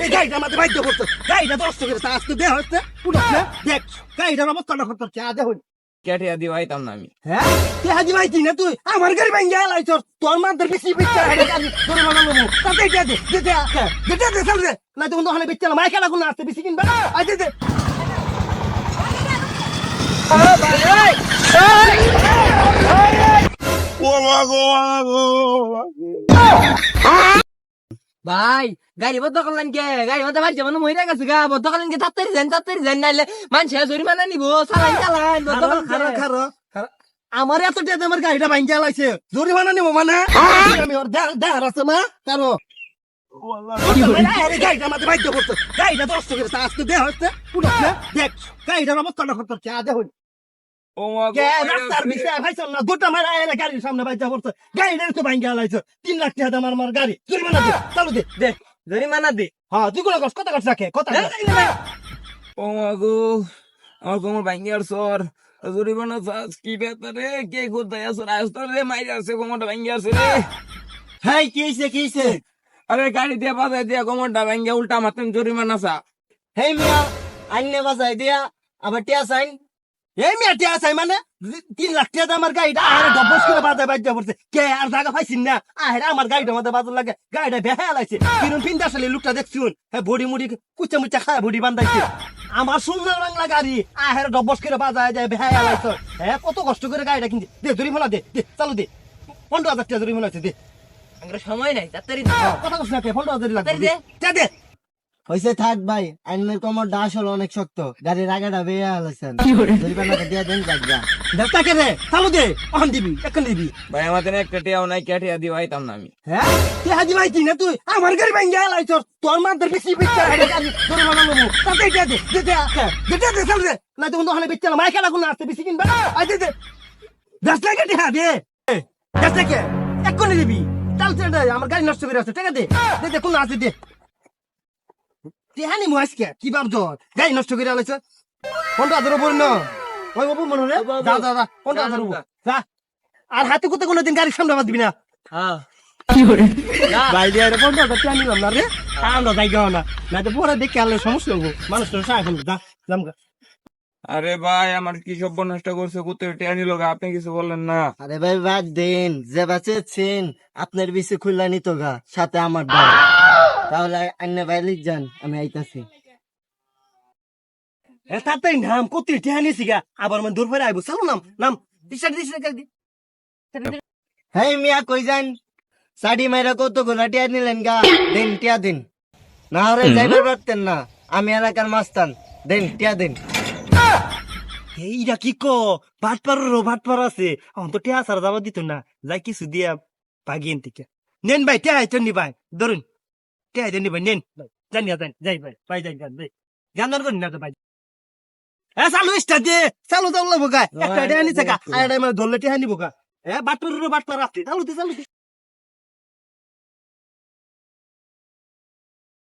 আরে গাড়িটা আমাদের বাইদ্য করতো গাড়িটা নষ্ট করেছে আজকে দেহ হচ্ছে পুরো দেখ গাড়িটার অবস্থাটা করতো চা দেখুন। কেটে দিয়ে আইতাম না আমি। হ্যাঁ? তুই হাজি ভাই না তুই? আমার গাড়ি ভাই গেল আইছ তোর মাদের বেশি বিচ্ছা আরে গাড়ি তোর মানা নেব তাতে দে দে দে দে দে দে দে চল না তো ওখানে বিচ্ছা না মাইকা লাগুন আসতে বেশি কিনবা আই দে দে। ভাই গাড়ি বদ্ধ করলেন কে? গাড়ি মধ্যে বাড়ছে মানে মহিলা গেছে গা বদ্ধ করলেন কে? তাড়াতাড়ি যান তাড়াতাড়ি যান নাইলে মানুষ জরিমানা নিবো চালান চালান বদ্ধ খারো খারো আমার এত টেতে আমার গাড়িটা ভাই গেল আইছে জরিমানা নেব মানে? আমি ওর দেহার আছে মা কারও গাড়িটা নষ্ট করেছে আজকে দেখ গাড়িটার অবস্থাটা করতো চা দেখুন জরিমানা দে চালু দে। দে জরিমানা দে। হ্যাঁ তুই কোনো কষ্ট কথা কষ্ট রাখে কথা। ও মা গো আমার কোমর ভাঙ্গি আর সর জরিমানা চাস কি বেতার রে? কে কোথায় আসর আসতো রে মাইরে আছে কোমরটা ভাঙ্গি আছে রে। হেই কি হইছে কি হইছে? আরে গাড়ি দিয়ে বাজায় দিয়ে কোমরটা ভাঙ্গি উল্টা মারতেন জরিমানা চা। হেই মিয়া আইনে বাজাই দিয়া আবার টিয়া সাইন। এই মিয়া টিয়া সাইন মানে? তিন লাখ টাকা আমার গাড়িটা আরে ডবস করে বাজায় বাইজা পড়ছে। কে আর জায়গা পাইছিন না। আরে আমার গাড়িটা মধ্যে বাজার লাগে গাড়িটা বেহা লাইছে কিরম পিন্ডা সালে লুকটা দেখছুন হ্যাঁ বডি মুডি কুচা মুচা খায় বডি বান্ধাইছে। আমার সুন্দর বাংলা গাড়ি আহের ডবস করে বাজায় যায় বেহা লাইছে হ্যাঁ কত কষ্ট করে গাড়িটা কিনছে। দে জরি ফেলা দে দে চালু দে। পনেরো হাজার টাকা জরি ফেলা দে। সময় নাই তাড়াতাড়ি কথা কস না পনেরো হাজার লাগবে। দে। দে। হয়েছে থাক ভাই আইনের কমর ডাস হলো অনেক শক্ত। গাড়ির আগাটা বেয়ে হালাইছেন জরিমানাটা দিয়ে দেন রে দে অহন দিবি এখন দিবি। ভাই আমাদের একটা টিয়াও নাই কেটে দিয়ে আইতাম না আমি। হ্যাঁ? তুই হাজি ভাই তুই না তুই? আমার গাড়ি ভাই গেল আইছ তোর মাদের বেশি বিচ্ছা আরে গাড়ি তোর মানা তাতে দে দে দে দে দে দে দে চালু দে। না তো ওখানে বিচ্ছা না মাইকা লাগুন আসতে বেশি কিনবা। আই দে দে। দশ টাকা দে হ্যাঁ দে। দশ টাকা এক্ষুনি দিবি। দে আমার গাড়ি নষ্ট করে আছে টাকা দে। দে দে কোন আছে দে। তেহানি মু আজকে কি বার জ্বর গাড়ি নষ্ট করে আলাইছ। পনেরো হাজার উপর ন? ওই বাবু মনে রে যা যা যা হাজার উপর যা। আর হাতে কোথাও কোনোদিন গাড়ির সামনে বাদ দিবি না। হ্যাঁ। ভাই দিয়ে পনেরো হাজার টাকা নিলাম না রে? আমরা যাই গাও না। না তো পরে দেখে আনলে সমস্যা হব মানুষ তো যা। আরে ভাই আমার কি সব নষ্ট করছে? কোথায় টিয়া নিল গা আপনি কিছু বললেন না। আরে ভাই বাদ দিন। যে বাঁচেছেন আপনার বেশি খুললা নিত গা সাথে আমার ভাই তাহলে আইনে ভাই লিখ যান আমি আইতাছি। তাতেই নাম কত টিয়া নিছি গা। আবার মানে দূর ফেরে আইবো। চালু নাম নাম। দিশার দিশার গাড়ি দি। হেই মিয়া কই যান সাডি মাইরা কত গোলা টিয়া নিলেন গা? দিন টিয়া দিন। না হলে যাইবার পারতেন না। আমি এলাকার মাস্তান। দিন টিয়া দিন। এইটা কি কো? ভাট পারো ভাট পার আছে। আমার তো টিয়া সারা যাবা দিত না। যাই কিছু দিয়া থেকে নেন ভাই টিয়া আইতেন নি ভাই। ধরুন। টিয়া আইতেন নি ভাই নেন জানি যান যাই ভাই ভাই যাই যান ভাই গান করি না তো ভাই এ চালু ইস্টা দে চালু চালু লাগবো গা একটা আইডিয়া নিছে গা আইডিয়া মানে ধরলে টিয়া নিবো গা এ বাট পারো বাট চালু দে চালু দে